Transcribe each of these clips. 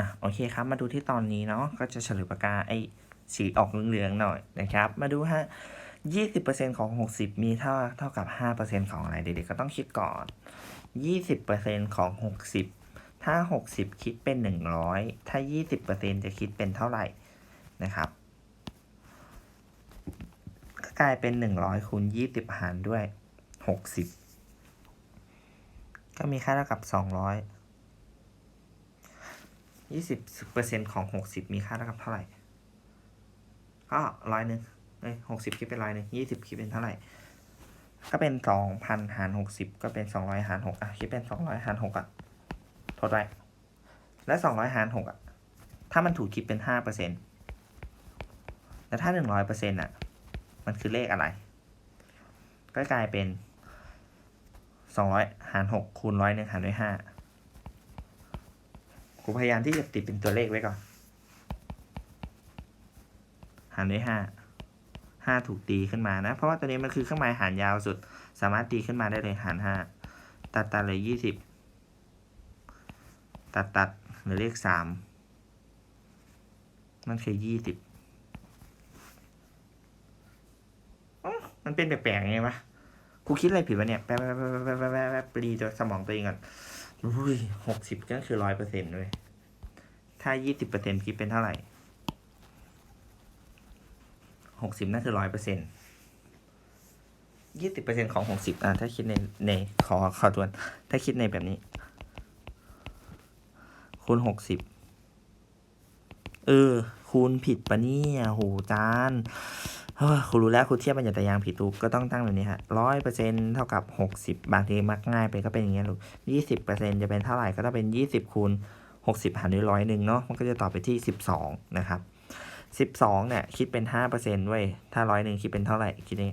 อะโอเคครับ มาดูที่ตอนนี้เนาะก็จะเฉลยปากกาไอ้สีออกเหลืองๆหน่อยนะครับ มาดูฮะยี่สิบเปอร์เซ็นต์ของหกสิบมีเท่าเท่ากับห้าเปอร์เซ็นต์ของอะไรเด็กๆก็ต้องคิดก่อนยี่สิบเปอร์เซ็นต์ของหกสิบถ้าหกสิบคิดเป็นหนึ่งร้อยถ้ายี่สิบเปอร์เซ็นต์จะคิดเป็นเท่าไหร่นะครับ ก็กลายเป็นหนึ่งร้อยคูณยี่สิบหารด้วยหกสิบก็มีค่าเท่ากับสองร้อย ยี่สิบเปอร์เซ็นต์ของหกสิบมีค่าเท่ากับเท่าไหร่ ก็ร้อยหนึ่งเอ้ยหกสิบคิดเป็นร้อยหนึ่งยี่สิบคิดเป็นเท่าไหร่ ก็เป็นสองพันหารหกสิบก็เป็นสองร้อยหารหกอะคิดเป็นสองร้อยหารหกอะทดไว้และสองร้อยหารหกอะ ถ้ามันถูกคิดเป็นห้าเปอร์เซ็นต์แต่ถ้าหนึ่งร้อยเปอร์เซ็นต์อะ มันคือเลขอะไร ก็กลายเป็นสองร้อยหารหกคูณร้อยหนึ่งหารด้วยห้าูพยายามที่จะติดเป็นตัวเลขไว้ก่อน หารด้วยห้าห้าถูกตีขึ้นมานะ เพราะว่าตัวนี้มันคือเครื่องหมายหารยาวสุด สามารถตีขึ้นมาได้เลยหารห้าตัดตัดเลยยี่สิบตัดตัดหลือเลขสามมันคือยี่สิบมันเป็นแปลกๆไงวะครูคิดอะไรผิดวะเนี่ย แป๊บแป๊บแป๊บแป๊บแป๊บแป๊บแป๊บปรีตัวสมองตัวเองก่อนอุ้ยหกสิบก็คือร้อยเปอร์เซ็นต์เลย ถ้ายี่สิบเปอร์เซ็นต์คิดเป็นเท่าไหร่หกสิบนั่นคือร้อยเปอร์เซ็นต์ยี่สิบเปอร์เซ็นต์ของหกสิบอะ ถ้าคิดในในขอขอทวน ถ้าคิดในแบบนี้ คูณหกสิบเออ คูณผิดปะเนี่ยโหจานเฮ้ยครูรู้แล้วครูเทียบมันอย่าแต่ยางผิดตูกก็ต้องตั้งแบบนี้ฮะร้อยเปอร์เซ็นเท่ากับหกสิบบางทีมักง่ายไปก็เป็นอย่างเงี้ยลูกยี่สิบเปอร์เซ็นจะเป็นเท่าไหร่ก็ต้องเป็นยี่สิบคูณ หกสิบหารด้วยร้อยหนึ่งเนาะมันก็จะตอบไปที่สิบสองนะครับสิบสองเนี่ยคิดเป็นห้าเปอร์เซ็นต์เว้ยถ้าร้อยหนึ่งคิดเป็นเท่าไหร่คิดนี้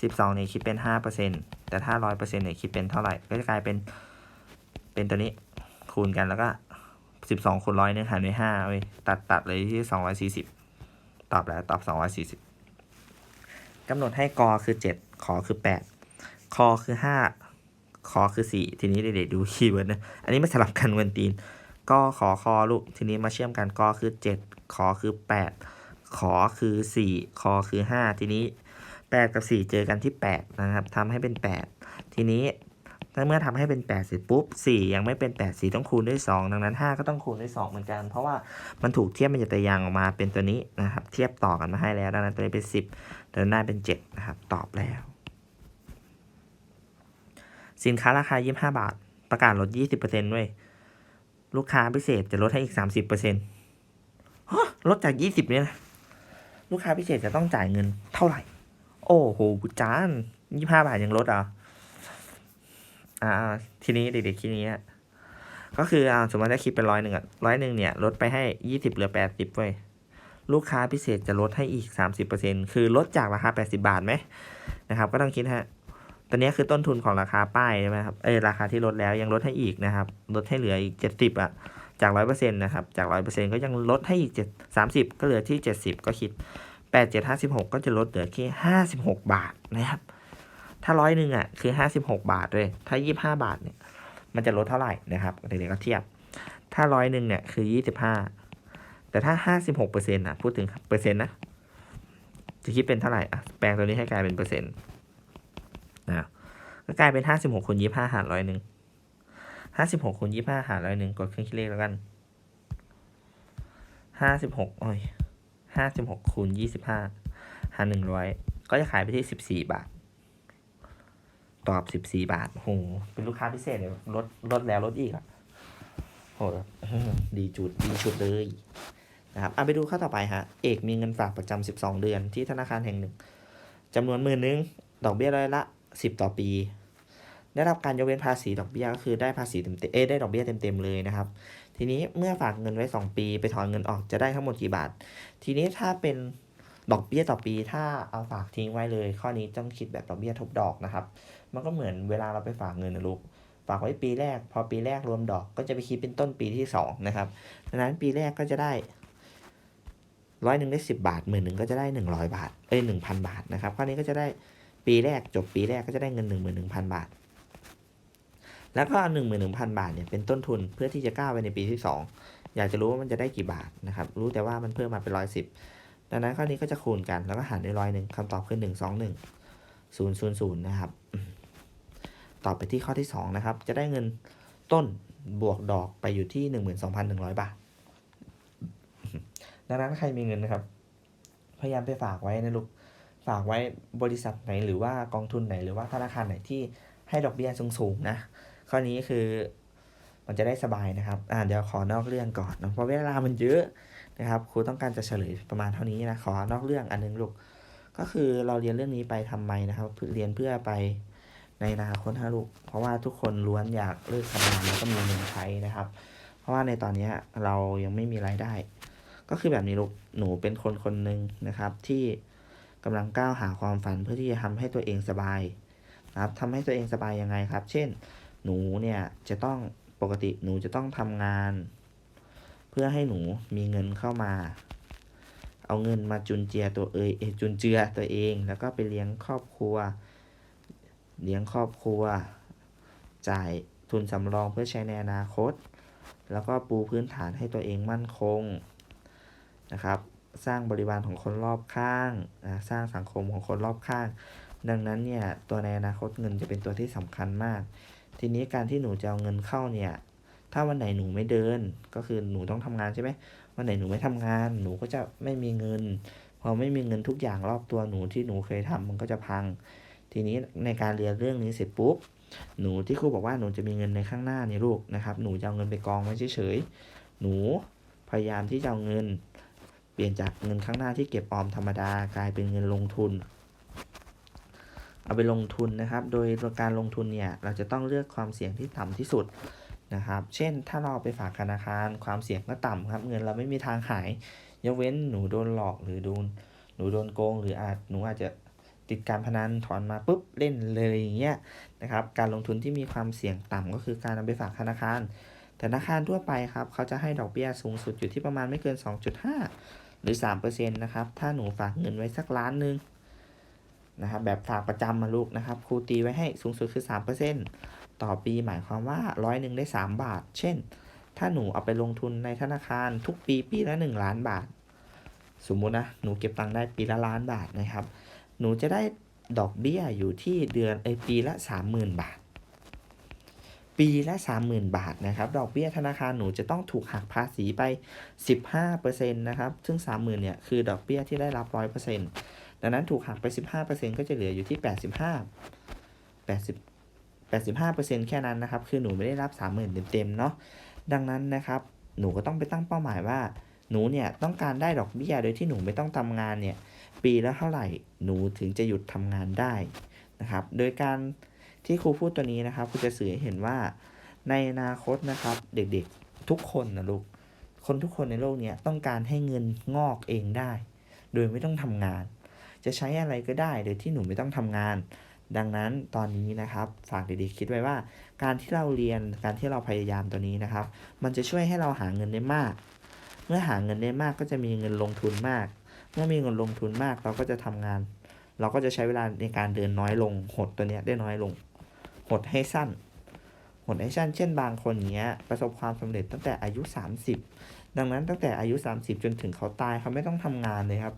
สิบสองเนี่ยคิดเป็นห้าเปอร์เซ็นต์แต่ถ้าร้อยเปอร์เซ็นต์เนี่ยคิดเป็นเท่าไหร่ ก็จะกลายเป็นเป็นตัวนี้คูณกันแล้วก็สิบสองคูณร้อยหนึ่งหารด้วยห้าเว้ยตัดตัดเลยที่สองร้อยสี่สิบตอบแล้วตอบสองร้อยสี่สิบกำหนดให้กอคือเจ็ดขอคือแปดคอคือห้าคอคือสี่ทีนี้เด็กๆดูคีย์เวิร์ดนะ อันนี้มาสลับกันเวนตีน กอขอคอลูกทีนี้มาเชื่อมกันกอคือเจ็ดขอคือแปดขอคือสี่คอคือห้าทีนี้แปดกับสี่เจอกันที่แปดนะครับทำให้เป็นแปดทีนี้ถ้าเมื่อทำให้เป็นแปดเสร็จปุ๊บสี่ยังไม่เป็นแปดสี่ต้องคูณด้วยสองดังนั้นห้าก็ต้องคูณด้วยสองเหมือนกัน เพราะว่ามันถูกเทียบมันจะตะยางออกมาเป็นตัวนี้นะครับ เทียบต่อกันมาให้แล้ว ดังนั้นตัวนี้เป็นสิบเดินหน้าเป็น 7 นะครับ ตอบแล้ว สินค้าราคา 25 บาท ประกาศลด 20%ด้วย ลูกค้าพิเศษจะลดให้อีก30%ฮะลดจาก20เนี่ยนะลูกค้าพิเศษจะต้องจ่ายเงินเท่าไหร่ โอ้โหจาน25บาทยังลดอะอ่า ทีนี้เด็กๆทีนี้ก็คืออ่าสมมติถ้าคิดเป็นร้อยหนึ่งอะร้อยหนึ่งเนี่ยลดไปให้20เหลือ80เว้ยลูกค้าพิเศษจะลดให้อีก30%คือลดจากราคา80บาทไหมนะครับ ก็ต้องคิดฮะ ตอนนี้คือต้นทุนของราคาป้ายใช่ไหมครับ เออราคาที่ลดแล้วยังลดให้อีกนะครับ ลดให้เหลืออีก 70อะ จาก 100%นะครับ จาก 100%ก็ยังลดให้อีก7 30 ก็เหลือที่ 70 ก็คิด 8 7 56 ก็จะลดเหลือแค่56 บาทนะครับ ถ้าร้อยหนึ่งอะคือ 56 บาทเลย ถ้า 25 บาทเนี่ย มันจะลดเท่าไหร่นะครับเด็กๆก็เทียบ ถ้าร้อยหนึ่งเนี่ยคือ 25 แต่ถ้าห้าสิบหกเปอร์เซ็นต์อะ พูดถึงเปอร์เซ็นต์นะ จะคิดเป็นเท่าไหร่อะแปลงตัวนี้ให้กลายเป็นเปอร์เซ็นต์ นะก็กลายเป็นห้าสิบหกคูณยี่ห้าหารร้อยหนึ่งห้าสิบหกคูณยี่ห้าหารร้อยหนึ่งกดเครื่องคิดเลขแล้วกันห้าสิบหกโอ้ยห้าสิบหกคูณยี่สิบห้าหารหนึ่งร้อยก็จะขายไปที่สิบสี่บาท ตอบสิบสี่บาทโหเป็นลูกค้าพิเศษเลยลดลดแล้วลดอีกอะโหดีจุดดีชุดเลยนะครับเอาไปดูข้อต่อไปฮะ เอกมีเงินฝากประจำ12เดือนที่ธนาคารแห่งหนึ่งจำนวนหมื่นหนึ่งดอกเบี้ยร้อยละ 10 ต่อปี ได้รับการยกเว้นภาษีดอกเบี้ยก็คือได้ภาษีเต็มเอ้ได้ดอกเบี้ยเต็มๆเลยนะครับ ทีนี้เมื่อฝากเงินไว้ 2 ปีไปถอนเงินออกจะได้ทั้งหมดกี่บาท ทีนี้ถ้าเป็นดอกเบี้ยต่อปีถ้าเอาฝากทิ้งไว้เลย ข้อนี้ต้องคิดแบบดอกเบี้ยทบดอกนะครับ มันก็เหมือนเวลาเราไปฝากเงินนะลูกฝากไว้ปีแรก พอปีแรกรวมดอกก็จะไปคิดเป็นต้นปีที่2นะครับดังนั้นปีแรกก็จะได้ร้อยหนึ่งได้สิบาทหมื่นหนึ่งก็จะได้หนึ่งร้อยบาทเอ้ยหนึ่งพันบาทนะครับข้อนี้ก็จะได้ ปีแรกจบปีแรกก็จะได้เงินหนึ่งหมื่นหนึ่งพันบาท แล้วก็หนึ่งหมื่นหนึ่งพันบาทเนี่ยเป็นต้นทุนเพื่อที่จะก้าวไปในปีที่สองอยากจะรู้ว่ามันจะได้กี่บาทนะครับ รู้แต่ว่ามันเพิ่มมาเป็นร้อยสิบดังนั้นข้อนี้ก็จะคูณกันแล้วก็หารด้วยร้อยหนึ่งคำตอบคือหนึ่งสองหนึ่งศูนย์ศูนย์ศูนย์นะครับตอบไปที่ข้อที่สองนะครับ จะได้เงินต้นบวกดอกไปอยู่ที่หนึ่งหมื่นสองพันหนึ่งร้อยบาท ดังนั้นใครมีเงินนะครับ พยายามไปฝากไว้นะลูก ฝากไว้บริษัทไหนหรือว่ากองทุนไหนหรือว่าธนาคารไหนที่ให้ดอกเบี้ยสูงๆนะข้อนี้คือมันจะได้สบายนะครับอ่าเดี๋ยวขอนอกเรื่องก่อนนะเพราะเวลามันเยอะนะครับครูต้องการจะเฉลยประมาณเท่านี้นะขอนอกเรื่องอันนึงลูกก็คือเราเรียนเรื่องนี้ไปทำไมนะครับเรียนเพื่อไปในอนาคตฮะลูกเพราะว่าทุกคนล้วนอยากเลิกทำงานแล้วก็มีเงินใช้นะครับ เพราะว่าในตอนนี้เรายังไม่มีรายได้ ก็คือแบบนี้ลูกหนูเป็นคนคนหนึ่งนะครับที่ กำลังก้าวหาความฝันเพื่อที่จะทำให้ตัวเองสบายนะครับทำให้ตัวเองสบายยังไงครับ เช่น หนูเนี่ยจะต้องปกติหนูจะต้องทำงาน เพื่อให้หนูมีเงินเข้ามา เอาเงินมาจุนเจือตัวเอยเอยจุนเจือตัวเอง แล้วก็ไปเลี้ยงครอบครัว เลี้ยงครอบครัว จ่ายทุนสำรองเพื่อใช้ในอนาคต แล้วก็ปูพื้นฐานให้ตัวเองมั่นคงนะครับ สร้างบริวารของคนรอบข้างนะสร้างสังคมของคนรอบข้าง ดังนั้นเนี่ยตัวในอนาคตเงินจะเป็นตัวที่สำคัญมาก ทีนี้การที่หนูจะเอาเงินเข้าเนี่ยถ้าวันไหนหนูไม่เดิน ก็คือหนูต้องทำงานใช่ไหมวันไหนหนูไม่ทำงาน หนูก็จะไม่มีเงิน พอไม่มีเงินทุกอย่างรอบตัวหนูที่หนูเคยทำมันก็จะพัง ทีนี้ในการเรียนเรื่องนี้เสร็จปุ๊บหนูที่ครูบอกว่าหนูจะมีเงินในข้างหน้านี่ลูกนะครับ หนูจะเอาเงินไปกองไว้เฉยๆหนูพยายามที่จะเอาเงิน เปลี่ยนจากเงินข้างหน้าที่เก็บออมธรรมดากลายเป็นเงินลงทุน เอาไปลงทุนนะครับ โดยการลงทุนเนี่ยเราจะต้องเลือกความเสี่ยงที่ต่ำที่สุดนะครับ เช่น ถ้าเราไปฝากธนาคารความเสี่ยงก็ต่ำครับ เงินเราไม่มีทางหาย ยกเว้นหนูโดนหลอกหรือโดนหนูโดนโกง หรืออาจหนูอาจจะติดการพนันถอนมาปุ๊บเล่นเลยอย่างเงี้ยนะครับ การลงทุนที่มีความเสี่ยงต่ำก็คือการเอาไปฝากธนาคารธนาคารทั่วไปครับ เขาจะให้ดอกเบี้ยสูงสุดอยู่ที่ประมาณไม่เกิน 2.5 หรือ 3%นะครับ ถ้าหนูฝากเงินไว้สักล้านหนึ่งนะครับแบบฝากประจำมาลูกนะครับครูตีไว้ให้สูงสุดคือ 3%ต่อปีหมายความว่าร้อยหนึ่งได้ 3 บาท เช่น ถ้าหนูเอาไปลงทุนในธนาคารทุกปีปีละ 1 ล้านบาท สมมุตินะ หนูเก็บตังค์ได้ปีละล้านบาทนะครับ หนูจะได้ดอกเบี้ยอยู่ที่เดือนเอปีละ 30,000 บาท ปีละ 30,000 บาทนะครับ ดอกเบี้ยธนาคารหนูจะต้องถูกหักภาษีไป 15%นะครับ ซึ่ง 30,000เนี่ยคือดอกเบี้ยที่ได้รับ 100%ดังนั้นถูกหักไป 15%ก็จะเหลืออยู่ที่ 85 80 85%แค่นั้นนะครับ คือหนูไม่ได้รับ 30,000 เต็มๆเนาะ ดังนั้นนะครับ หนูก็ต้องไปตั้งเป้าหมายว่า หนูเนี่ยต้องการได้ดอกเบี้ยโดยที่หนูไม่ต้องทำงานเนี่ยปีละเท่าไหร่ หนูถึงจะหยุดทำงานได้นะครับ โดยการ ที่ครูพูดตัวนี้นะครับครูจะสื่อให้เห็นว่าในอนาคตนะครับ เด็กๆทุกคนนะลูกคนทุกคนในโลกนี้ต้องการให้เงินงอกเองได้ โดยไม่ต้องทำงาน จะใช้อะไรก็ได้โดยที่หนูไม่ต้องทำงาน ดังนั้นตอนนี้นะครับ ฝากเด็กๆคิดไว้ว่า การที่เราเรียนการที่เราพยายามตัวนี้นะครับ มันจะช่วยให้เราหาเงินได้มาก เมื่อหาเงินได้มากก็จะมีเงินลงทุนมาก เมื่อมีเงินลงทุนมากเราก็จะทำงาน เราก็จะใช้เวลาในการเดินน้อยลงหดตัวเนี้ยได้น้อยลง หดให้สั้น หดให้สั้น เช่นบางคนเนี้ย ประสบความสำเร็จตั้งแต่อายุ 30 ดังนั้นตั้งแต่อายุ 30 จนถึงเขาตายเขาไม่ต้องทำงานเลยครับ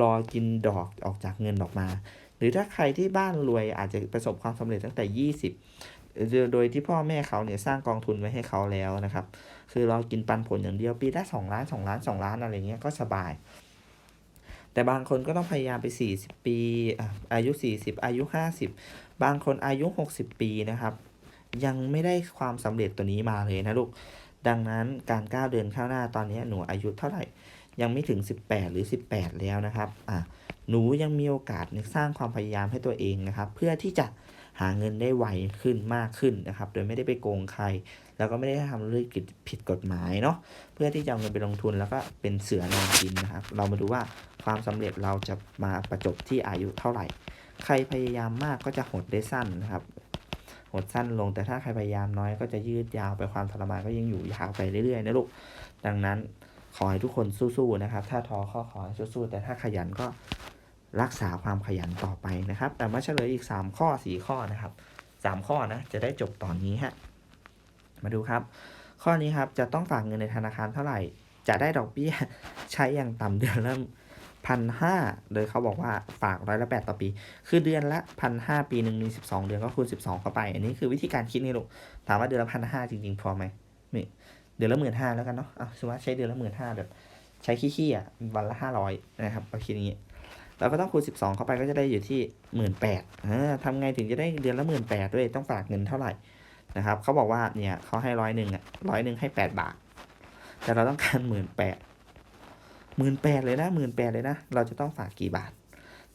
รอกินดอกออกจากเงินออกมา หรือถ้าใครที่บ้านรวยอาจจะประสบความสำเร็จตั้งแต่ 20 โดยที่พ่อแม่เขาเนี่ยสร้างกองทุนไว้ให้เขาแล้วนะครับ คือรากินปันผลอย่างเดียวปีละ2ล้าน2ล้าน2ล้านอะไรเงี้ยก็สบาย แต่บางคนก็ต้องพยายามไป 40 ปีอะอายุ 40 อายุ 50 บางคนอายุ 60 ปีนะครับ ยังไม่ได้ความสำเร็จตัวนี้มาเลยนะลูก ดังนั้นการก้าวเดินข้างหน้าตอนนี้หนูอายุเท่าไหร่ ยังไม่ถึง 18 หรือ 18 แล้วนะครับอะหนูยังมีโอกาสในสร้างความพยายามให้ตัวเองนะครับ เพื่อที่จะหาเงินได้ไวขึ้นมากขึ้นนะครับ โดยไม่ได้ไปโกงใคร แล้วก็ไม่ได้ทำเรื่องผิดกฎหมายเนาะเพื่อที่จะเอาเงินไปลงทุนแล้วก็เป็นเสือนอนกินนะครับ เรามาดูว่าความสำเร็จเราจะมาประจบที่อายุเท่าไหร่ ใครพยายามมากก็จะหดได้สั้นนะครับหดสั้นลงแต่ถ้าใครพยายามน้อยก็จะยืดยาวไปความทรมานก็ยังอยู่ยาวไปเรื่อยๆนะลูกดังนั้นขอให้ทุกคนสู้ๆนะครับ ถ้าท้อข้อขอให้สู้ๆแต่ถ้าขยันก็รักษาความขยันต่อไปนะครับ แต่มาเฉลยอีก 3 ข้อ 4 ข้อนะครับ 3 ข้อนะ จะได้จบตอนนี้ฮะ มาดูครับ ข้อนี้ครับจะต้องฝากเงินในธนาคารเท่าไหร่ จะได้ดอกเบี้ยใช้อย่างต่ำเดือนละพันห้าโดยเขาบอกว่าฝากร้อยละแปดต่อปี คือเดือนละพันห้าปีหนึ่งมีสิบสองเดือนก็คูณสิบสองเข้าไป อันนี้คือวิธีการคิดนี่ลูก ถามว่าเดือนละพันห้าจริงๆ พอไหมนี่เดือนละหมื่นห้าแล้วกันเนาะเอะสมมติว่าใช้เดือนละหมื่นห้าแบบใช้ขี้ๆอะวันละห้าร้อยนะครับเอาคิดอย่างนี้เราก็ต้องคูณสิบสองเข้าไปก็จะได้อยู่ที่หมื่นแปดทำไงถึงจะได้เดือนละหมื่นแปดด้วยต้องฝากเงินเท่าไหร่ นะครับเขาบอกว่าเนี่ยเขาให้ร้อยหนึ่งอะร้อยหนึ่งให้แปดบาท แต่เราต้องการหมื่นแปดหมื่นแปดเลยนะหมื่นแปดเลยนะ เราจะต้องฝากกี่บาท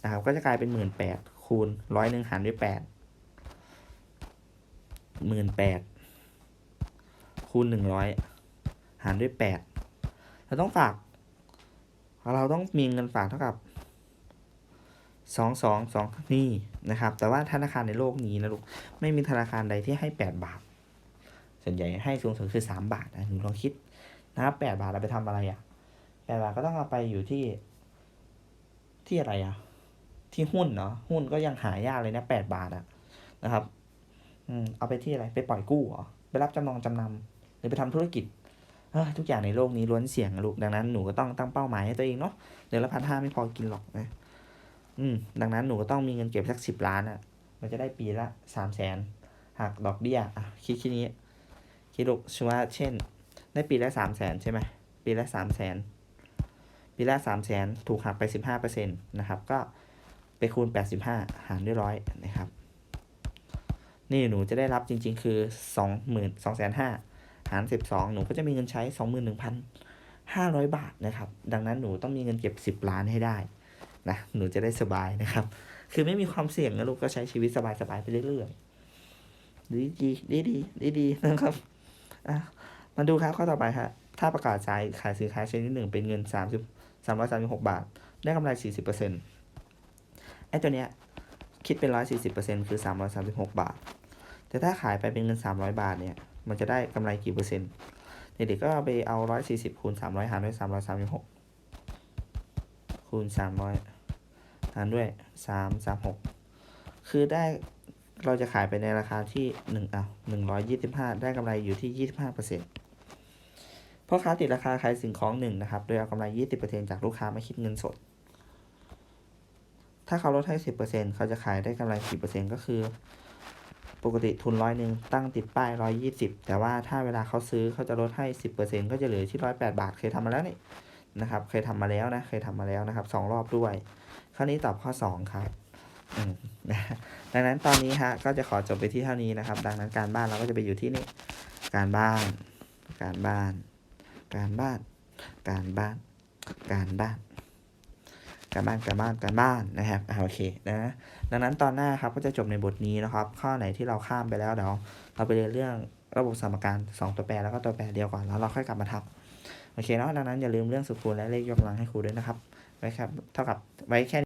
นะครับ ก็จะกลายเป็นหมื่นแปดคูณร้อยหนึ่งหารด้วยแปดหมื่นแปดคูณหนึ่งร้อยหารด้วยแปดเราต้องฝาก เราต้องมีเงินฝากเท่ากับ สองสองสองนี่นะครับ แต่ว่าธนาคารในโลกนี้นะลูกไม่มีธนาคารใดที่ให้แปดบาท ส่วนใหญ่ให้สูงสุดคือสามบาทนะหนูลองคิดนะครับแปดบาทเราไปทำอะไรอะ่ะแปดบาทก็ต้องเอาไปอยู่ที่ ที่อะไรอะ่ะ ที่หุ้นเนาะหุ้นก็ยังหายากเลยนะแปดบาทอะนะครับ อืมเอาไปที่อะไรไปปล่อยกู้เหรอไปรับจำนองจำนำหรือไปทำธุรกิจทุกอย่างในโลกนี้ล้วนเสี่ยงลูกดังนั้นหนูก็ต้องตั้งเป้าหมายให้ตัวเองเนาะเดือนละพันห้าไม่พอกินหรอกนะ อืม ดังนั้นหนูก็ต้องมีเงินเก็บสักสิบล้านอะ่ะ มันจะได้ปีละสามแสนหักดอกเบี้ยอะคิดแค่นี้ คิดลูกชัวาเช่น ได้ปีละสามแสนใช่ไหมปีละสามแสนปีละสามแสนถูกหักไปสิบห้าเปอร์เซ็นต์นะครับ ก็ไปคูณแปดสิบห้าหารด้วยร้อยนะครับ นี่หนูจะได้รับจริง ๆ คือสองหมื่นสองแสนห้าหารสิบสองหนูก็จะมีเงินใช้สองหมื่นหนึ่งพันห้าร้อยบาทนะครับ ดังนั้นหนูต้องมีเงินเก็บสิบล้านให้ได้ นะหนูจะได้สบายนะครับ คือไม่มีความเสี่ยงนะลูกก็ใช้ชีวิตสบายๆไปเรื่อยๆดีดีดีดีดีดีๆนะครับอะมาดูครับข้อต่อไปครับถ้าประกาศจ่ายขายสินค้าชนิดหนึ่งเป็นเงินสามสิบสามร้อยสามสิบหกบาท ได้กำไรสี่สิบเปอร์เซ็นต์ไอ้ตัวเนี้ยคิดเป็นร้อยสี่สิบเปอร์เซ็นต์คือสามร้อยสามสิบหกบาท แต่ถ้าขายไปเป็นเงินสามร้อยบาทเนี่ย มันจะได้กำไรกี่เปอร์เซ็นต์ เด็กๆก็ไปเอาร้อยสี่สิบคูณสามร้อยหารด้วยสามร้อยสามสิบหกคูณสามร้อย หารด้วยสามสามหกคือได้เราจะขายไปในราคาที่หนึ่งอะหนึ่งร้อยยี่สิบห้าได้กำไรอยู่ที่ยี่สิบห้าเปอร์เซ็นต์พ่อค้าติดราคาขายสิ่งของหนึ่งนะครับ โดยเอากำไรยี่สิบเปอร์เซ็นต์จากลูกค้ามาคิดเงินสด ถ้าเขาลดให้สิบเปอร์เซ็นต์เขาจะขายได้กำไรกี่เปอร์เซ็นต์ก็คือ ปกติทุนร้อยหนึ่งตั้งติดป้ายร้อยยี่สิบแต่ว่าถ้าเวลาเขาซื้อเขาจะลดให้สิบเปอร์เซ็นต์ก็จะเหลือที่ร้อยแปดบาทเคยทำมาแล้วนี่นะครับ เคยทำมาแล้วนะ เคยทำมาแล้วนะครับสองรอบด้วย ข้อนี้ตอบข้อ 2 ครับดังนั้นตอนนี้ฮะก็จะขอจบไปที่เท่านี้นะครับ ดังนั้นการบ้านเราก็จะไปอยู่ที่นี่การบ้าน การบ้าน การบ้าน การบ้าน การบ้าน การบ้าน การบ้าน การบ้านนะครับโอเคนะ ดังนั้นตอนหน้าครับก็จะจบในบทนี้นะครับ ข้อไหนที่เราข้ามไปแล้วเดี๋ยวเราไปเรียนเรื่องระบบสมการ 2 ตัวแปรแล้วก็ตัวแปรเดียวก่อนแล้วเราค่อยกลับมาทัำโอเคเนาะดังนั้นอย่าลืมเรื่องสุขคูณและเลขยกกำลังให้ครูด้วยนะครับไว้ครับเท่ากับไว้แค่